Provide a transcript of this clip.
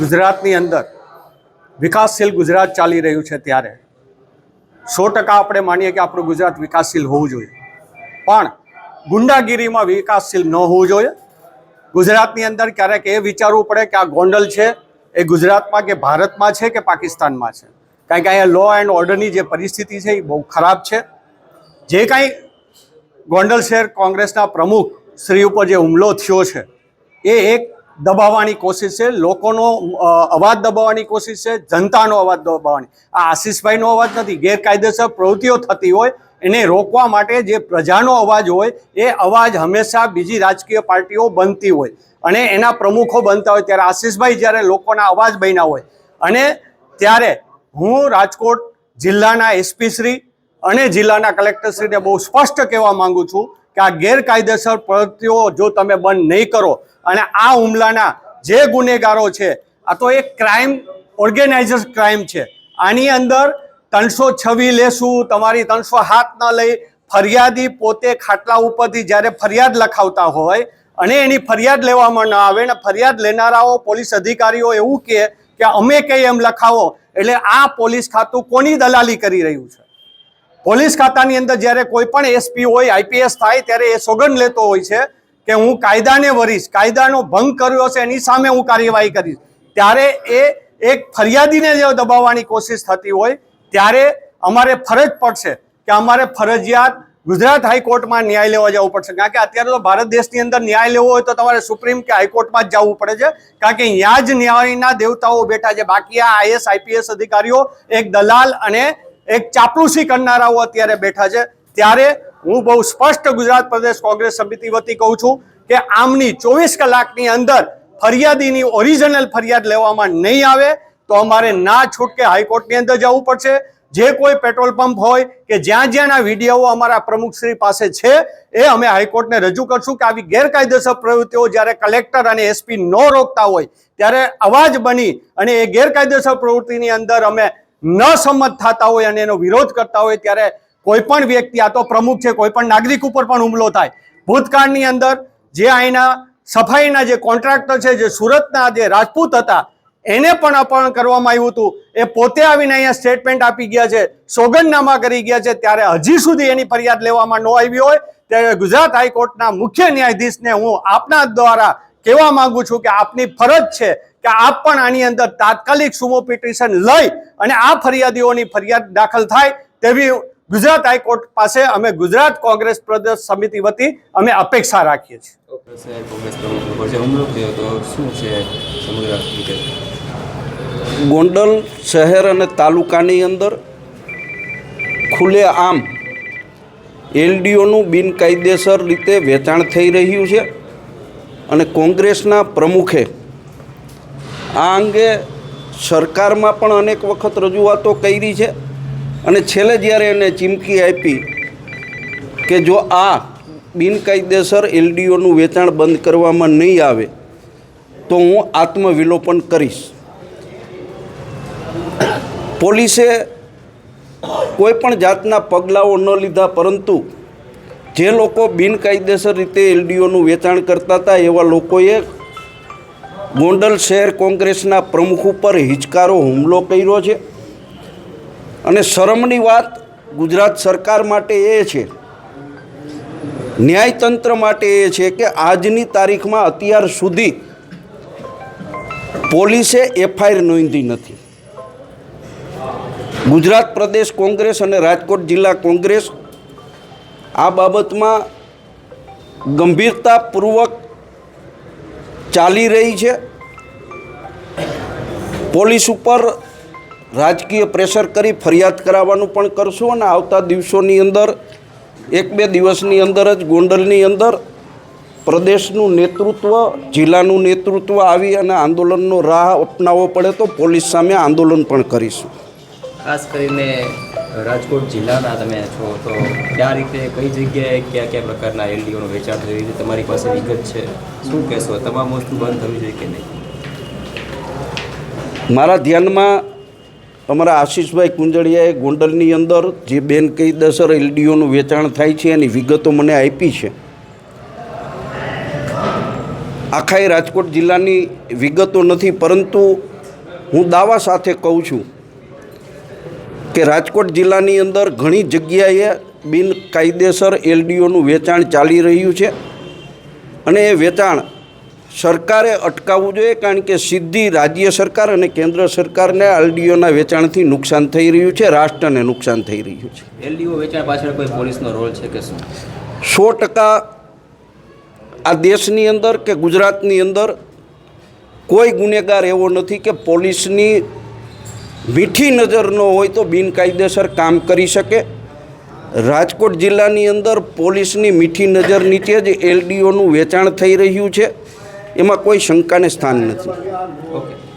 ગુજરાતની અંદર વિકાસશીલ ગુજરાત ચાલી રહ્યું છે ત્યારે સો ટકા આપણે માનીએ કે આપણું ગુજરાત વિકાસશીલ હોવું જોઈએ. પણ ગુંડાગીરીમાં વિકાસશીલ ન હોવું જોઈએ. ગુજરાતની અંદર ક્યારેક એ વિચારવું પડે કે આ ગોંડલ છે, એ ગુજરાતમાં કે ભારતમાં છે કે પાકિસ્તાનમાં છે? કારણ કે અહીંયા લો એન્ડ ઓર્ડરની જે પરિસ્થિતિ છે એ બહુ ખરાબ છે. જે કાંઈ ગોંડલ શહેર કોંગ્રેસના પ્રમુખ શ્રી ઉપર જે હુમલો થયો છે, એ એક દબાવવાની કોશિશ છે, લોકોનો અવાજ દબાવવાની કોશિશ છે, જનતાનો અવાજ દબાવવાની. આ આશીષભાઈનો અવાજ નથી, ગેરકાયદેસર પ્રવૃત્તિઓ થતી હોય, એને રોકવા માટે જે પ્રજાનો અવાજ હોય, એ અવાજ હંમેશા બીજી રાજકીય પાર્ટીઓ બનતી હોય. અને એના પ્રમુખો બનતા હોય, ત્યારે આશીષભાઈ જ્યારે લોકોના અવાજ બન્યા હોય. અને ત્યારે હું રાજકોટ જિલ્લાના એસપી શ્રી અને જિલ્લાના કલેક્ટરશ્રીને બહુ સ્પષ્ટ કહેવા માંગુ છું કે આ ગેરકાયદેસર પ્રવૃત્તિઓ જો તમે બંધ નહીં કરો અને આ હુમલાના જે ગુનેગારો છે, આ તો એક ક્રાઇમ ઓર્ગેનાઇઝર ક્રાઇમ છે. આની અંદર ત્રણસો છવી લેશું, તમારી ત્રણસો હાથ ન લઈ, ફરિયાદી પોતે ખાટલા ઉપરથી જ્યારે ફરિયાદ લખાવતા હોય અને એની ફરિયાદ લેવામાં ન આવે ને ફરિયાદ લેનારાઓ, પોલીસ અધિકારીઓ એવું કહે કે અમે કંઈ એમ લખાવો, એટલે આ પોલીસ ખાતું કોની દલાલી કરી રહ્યું છે? પોલીસ ખાતાની અંદર જ્યારે કોઈ પણ એસપી હોય આઈપીએસ થાય, ત્યારે એ સોગંદ લેતો હોય છે કે હું કાયદાને વરીશ, કાયદાનો ભંગ કર્યો છે એની સામે હું કાર્યવાહી કરીશ. ત્યારે એ એક ફરિયાદીને જે દબાવવાની કોશિશ થતી હોય, ત્યારે અમારે ફરજ પડશે કે અમારે ફરજિયાત ગુજરાત હાઈકોર્ટમાં ન્યાય લેવા જવું પડશે. કારણ કે અત્યારે તો ભારત દેશની અંદર ન્યાય લેવો હોય તો તમારે સુપ્રીમ કે હાઈકોર્ટમાં જ જવું પડે છે. કારણ કે ત્યાં જ ન્યાયના દેવતાઓ બેઠા છે. બાકી આ આઈએસ આઈપીએસ અધિકારીઓ એક દલાલ અને એક ચાપલુસી કરનારાઓ અત્યારે બેઠા છે. ત્યારે હું બહુ સ્પષ્ટ ગુજરાત પ્રદેશ કોંગ્રેસ સમિતિ વતી કહું છું કે આમની ચોવીસ કલાકની અંદર ફરિયાદીની ઓરિજિનલ ફરિયાદ લેવામાં નહીં આવે તો અમારે ના છૂટકે હાઈકોર્ટની અંદર જવું પડશે. જે કોઈ પેટ્રોલ પંપ હોય કે જ્યાં જ્યાંના વીડિયો અમારા પ્રમુખશ્રી પાસે છે, એ અમે હાઈકોર્ટને રજૂ કરશું કે આવી ગેરકાયદેસર પ્રવૃત્તિઓ જ્યારે કલેક્ટર અને એસપી ન રોકતા હોય, ત્યારે અવાજ બની અને એ ગેરકાયદેસર પ્રવૃત્તિની અંદર અમે ન સંમત થતા હોય અને એનો વિરોધ કરતા હોય ત્યારે કોઈ પણ વ્યક્તિ, આ તો પ્રમુખ છે, કોઈ પણ નાગરિક ઉપર પણ હુમલો થાય. ભૂતકાળની અંદર જે અહીંના સફાઈના જે કોન્ટ્રાક્ટર છે, જે સુરતના જે રાજપૂત હતા, એને પણ અપહરણ કરવામાં આવ્યું હતું. એ પોતે આવીને અહીંયા સ્ટેટમેન્ટ આપી ગયા છે, સોગંદનામા કરી ગયા છે. ત્યારે હજી સુધી એની ફરિયાદ લેવામાં ન આવી હોય. ત્યારે ગુજરાત હાઈકોર્ટના મુખ્ય ન્યાયાધીશને હું આપના દ્વારા કહેવા માંગુ છું કે આપની ફરજ છે કે આપ પણ આની અંદર તાત્કાલિક સુમો પિટિશન લઈ અને આ ફરિયાદીઓની ફરિયાદ દાખલ થાય તેવી ગુજરાત હાઈકોર્ટ પાસે અમે ગુજરાત કોંગ્રેસ પ્રદેશ સમિતિ વતી અમે અપેક્ષા રાખીએ છીએ. ગોંડલ શહેર અને તાલુકાની અંદર ખુલે આમ એલડીઓનું બિનકાયદેસર રીતે વેચાણ થઈ રહ્યું છે અને કોંગ્રેસના પ્રમુખે આ અંગે સરકારમાં પણ અનેક વખત રજૂઆતો કરી છે. અને છેલ્લે જ્યારે એને ચીમકી આપી કે જો આ બિનકાયદેસર એલડીઓનું વેચાણ બંધ કરવામાં નહીં આવે, તો હું આત્મવિલોપન કરીશ. પોલીસે કોઈ પણ જાતના પગલાઓ ન લીધા, પરંતુ જે લોકો બિનકાયદેસર રીતે એલડીઓનું વેચાણ કરતા હતા, એવા લોકોએ ગોંડલ શહેર કોંગ્રેસના પ્રમુખ ઉપર હિચકારો હુમલો કર્યો છે. અને શરમની વાત ગુજરાત સરકાર માટે એ છે, ન્યાયતંત્ર માટે એ છે કે આજની તારીખમાં અત્યાર સુધી પોલીસે એફઆઈઆર નોંધી નથી. ગુજરાત પ્રદેશ કોંગ્રેસ અને રાજકોટ જિલ્લા કોંગ્રેસ આ બાબતમાં ગંભીરતાપૂર્વક ચાલી રહી છે. પોલીસ ઉપર રાજકીય પ્રેશર કરી ફરિયાદ કરાવવાનું પણ કરશું અને આવતા દિવસોની અંદર, એક બે દિવસની અંદર જ ગોંડલની અંદર પ્રદેશનું નેતૃત્વ, જિલ્લાનું નેતૃત્વ આવી અને આંદોલનનો રાહ અપનાવવો પડે તો પોલીસ સામે આંદોલન પણ કરીશું. ખાસ કરીને રાજકોટ જિલ્લાના તમે છો, તો કયા રીતે, કઈ જગ્યાએ કયા કયા પ્રકારના એલડીઓનું વેચાણ થયું? છે તમારી પાસે વિગત છે. શું કહેશો? તમામ વસ્તુ બંધ થવી જોઈએ કે નહીં? મારા ધ્યાનમાં અમારા આશીષભાઈ કુંજળિયાએ ગોંડલની અંદર જે બેન કઈ દસર એલડીઓનું વેચાણ થાય છે, એની વિગતો મને આપી છે. આખાય રાજકોટ જિલ્લાની વિગતો નથી, પરંતુ હું દાવા સાથે કહું છું કે રાજકોટ જિલ્લાની અંદર ઘણી જગ્યાએ બિનકાયદેસર એલડીઓનું વેચાણ ચાલી રહ્યું છે. અને એ વેચાણ સરકારે અટકાવવું જોઈએ કારણ કે સીધી રાજ્ય સરકાર અને કેન્દ્ર સરકારને એલડીઓના વેચાણથી નુકસાન થઈ રહ્યું છે રાષ્ટ્રને નુકસાન થઈ રહ્યું છે. એલડીઓ વેચાણ પાછળ કોઈ પોલીસનો રોલ છે કે શું? સો ટકા આ દેશની અંદર કે ગુજરાતની અંદર કોઈ ગુનેગાર એવો નથી કે પોલીસની મીઠી નજર ન હોય તો બિનકાયદેસર કામ કરી શકે. રાજકોટ જિલ્લાની અંદર પોલીસની મીઠી નજર નીચે જ એલડીઓનું વેચાણ થઈ રહ્યું છે. એમાં કોઈ શંકાને સ્થાન નથી. ઓકે.